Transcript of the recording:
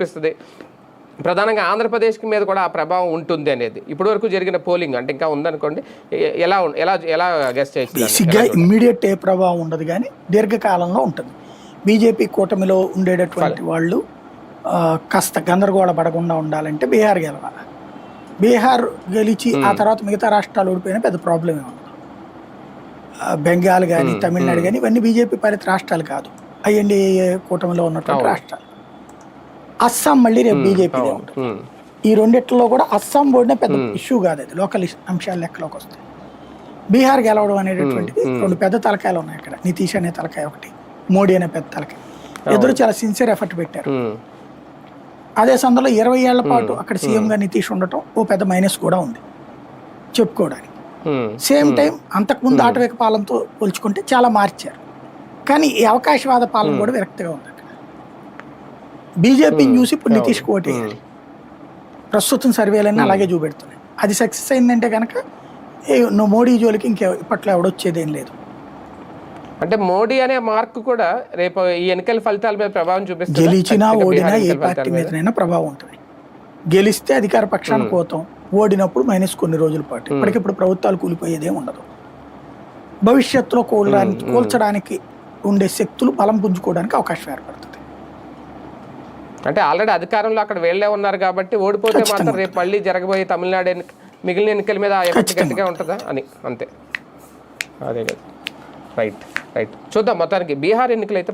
చూపిస్తుంది ప్రధానంగా ఆంధ్రప్రదేశ్కి మీద కూడా ఆ ప్రభావం ఉంటుంది అనేది. ఇప్పటివరకు జరిగిన పోలింగ్ అంటే ఇంకా ఉందనుకోండి ఎలా ఎలా ఎలా గెస్ట్ చేయొచ్చు దాన్ని? బేసిక్గా ఇమ్మీడియట్ ఏ ప్రభావం ఉండదు కానీ దీర్ఘకాలంలో ఉంటుంది. బీజేపీ కూటమిలో ఉండేటటువంటి వాళ్ళు కాస్త గందరగోళ పడకుండా ఉండాలంటే బీహార్ గెలవాలి. బీహార్ గెలిచి ఆ తర్వాత మిగతా రాష్ట్రాలు ఓడిపోయినా పెద్ద ప్రాబ్లం ఏమి బెంగాల్ కానీ తమిళనాడు కానీ ఇవన్నీ బీజేపీ పాలిత రాష్ట్రాలు కాదు. ఐఎన్డీఏ కూటమిలో ఉన్నటువంటి రాష్ట్రాలు. అస్సాం మళ్ళీ రేపు ఉమ్, ఈ రెండిట్లో కూడా అస్సాం ఓడిన పెద్ద ఇష్యూ కాదు అది లోకల్ అంశాలు లెక్కలోకి వస్తాయి బీహార్ గెలవడం అనేటటువంటిది రెండు పెద్ద తలకాయలు ఉన్నాయి అక్కడ. నితీష్ అనే తలకాయ ఒకటి మోడీ అనే పెద్ద తలకాయ. ఇద్దరు చాలా సిన్సియర్ ఎఫర్ట్ పెట్టారు. అదే సందర్భంలో ఇరవై ఏళ్ళ పాటు అక్కడ సీఎంగా నితీష్ ఉండటం ఓ పెద్ద మైనస్ కూడా ఉంది. చెప్పుకోవడానికి. సేమ్ టైం అంతకుముందు ఆటవిక పాలనతో పోల్చుకుంటే చాలా మార్చారు. కానీ ఈ అవకాశవాద పాలన కూడా విరక్తిగా ఉంది బీజేపీని చూసి ఇప్పుడు నితీష్కి ఓటు వేయాలి ప్రస్తుతం సర్వేలన్నీ అలాగే చూపెడుతున్నాయి. అది సక్సెస్ అయిందంటే కనుక ఏ నువ్వు మోడీ జోలికి ఇంకే ఇప్పట్లో ఎవడొచ్చేదేం లేదు. అంటే మోడీ అనే మార్క్ కూడా రేపు ఈ ఎన్నికల ఫలితాల మీద ప్రభావం చూపిస్తుంది? గెలిచినా ఓడినా ఏ పార్టీ మీదనైనా ప్రభావం ఉంటుంది. గెలిస్తే అధికార పక్షానికి పోతాం. ఓడినప్పుడు మైనస్ కొన్ని రోజుల పాటు. ఇప్పటికిప్పుడు ప్రభుత్వాలు కూలిపోయేదేం ఉండదు. భవిష్యత్తులో కూలడానికి కూల్చడానికి ఉండే శక్తులు బలం పుంజుకోవడానికి అవకాశం ఏర్పడుతుంది. అంటే ఆల్రెడీ అధికారంలో అక్కడ వేళ్ళే ఉన్నారు కాబట్టి ఓడిపోతే మాత్రం రేపు మళ్ళీ జరగబోయే తమిళనాడు ఎన్నిక మిగిలిన ఎన్నికల మీద ఆ ఎఫెక్ట్ గట్టిగా ఉంటుందా అని అంతే. అదే కదా. Right right. చూద్దాం మొత్తానికి. బీహార్ ఎన్నికలు అయితే